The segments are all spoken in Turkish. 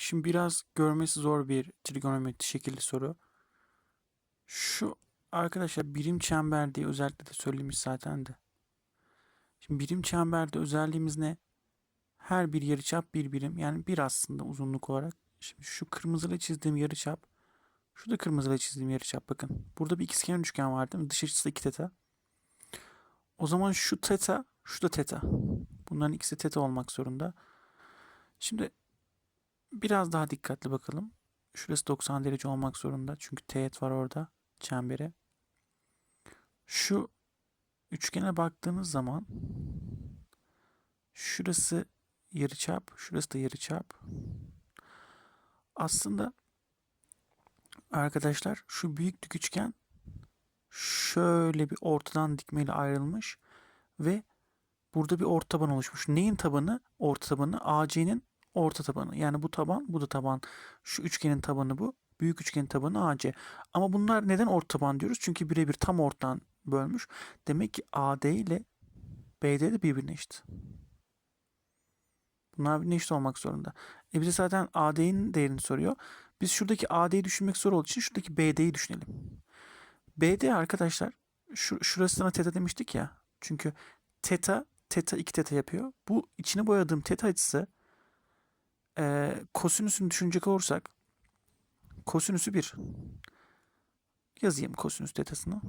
Şimdi biraz görmesi zor bir trigonometri şekilli soru. Şu arkadaşlar birim çember diye özellikle de söylemiş zaten de. Şimdi birim çemberde özelliğimiz ne? Her bir yarıçap bir birim. Yani bir aslında uzunluk olarak. Şimdi şu kırmızıyla çizdiğim yarıçap. Şu da kırmızıyla çizdiğim yarıçap. Bakın. Burada bir ikizkenar üçgen var değil mi? Dış açısı 2 teta. O zaman şu teta, şu da teta. Bunların ikisi teta olmak zorunda. Şimdi biraz daha dikkatli bakalım. Şurası 90 derece olmak zorunda. Çünkü teğet var orada. Çembere. Şu üçgene baktığınız zaman şurası yarıçap, şurası da yarıçap. Aslında arkadaşlar şu büyük dik üçgen şöyle bir ortadan dikmeyle ayrılmış ve burada bir orta taban oluşmuş. Neyin tabanı? Orta tabanı AC'nin orta tabanı. Yani bu taban, bu da taban. Şu üçgenin tabanı bu. Büyük üçgenin tabanı AC. Ama bunlar neden orta taban diyoruz? Çünkü birebir tam ortadan bölmüş. Demek ki AD ile BD de birbirine eşit. Bunlar birbirine eşit olmak zorunda. E bize zaten AD'nin değerini soruyor. Biz şuradaki AD'yi düşünmek zor olduğu için şuradaki BD'yi düşünelim. BD arkadaşlar şu, şurasına teta demiştik ya. Çünkü teta teta 2 teta yapıyor. Bu içine boyadığım teta açısı e, kosinüsünü düşünecek olursak kosinüsü 1. Yazayım kosinüs tetasını.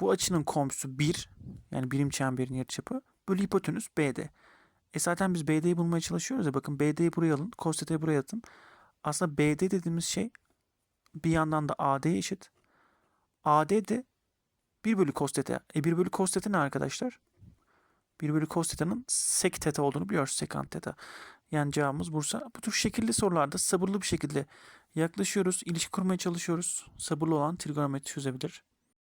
Bu açının komşusu 1. Yani birim çemberin yarıçapı. Bölü hipotenüs BD. E zaten biz BD'yi bulmaya çalışıyoruz ya. Bakın BD'yi buraya alın. Cos teta'yı buraya atın. Aslında BD dediğimiz şey bir yandan da AD'ye eşit. AD de 1 bölü cos theta. E 1 bölü cos theta ne arkadaşlar? 1 bölü cos theta'nın sek theta olduğunu biliyoruz. Sekant theta. Yani cevabımız Bursa. Bu tür şekilli sorularda sabırlı bir şekilde yaklaşıyoruz. ilişki kurmaya çalışıyoruz. Sabırlı olan trigonometri çözebilir.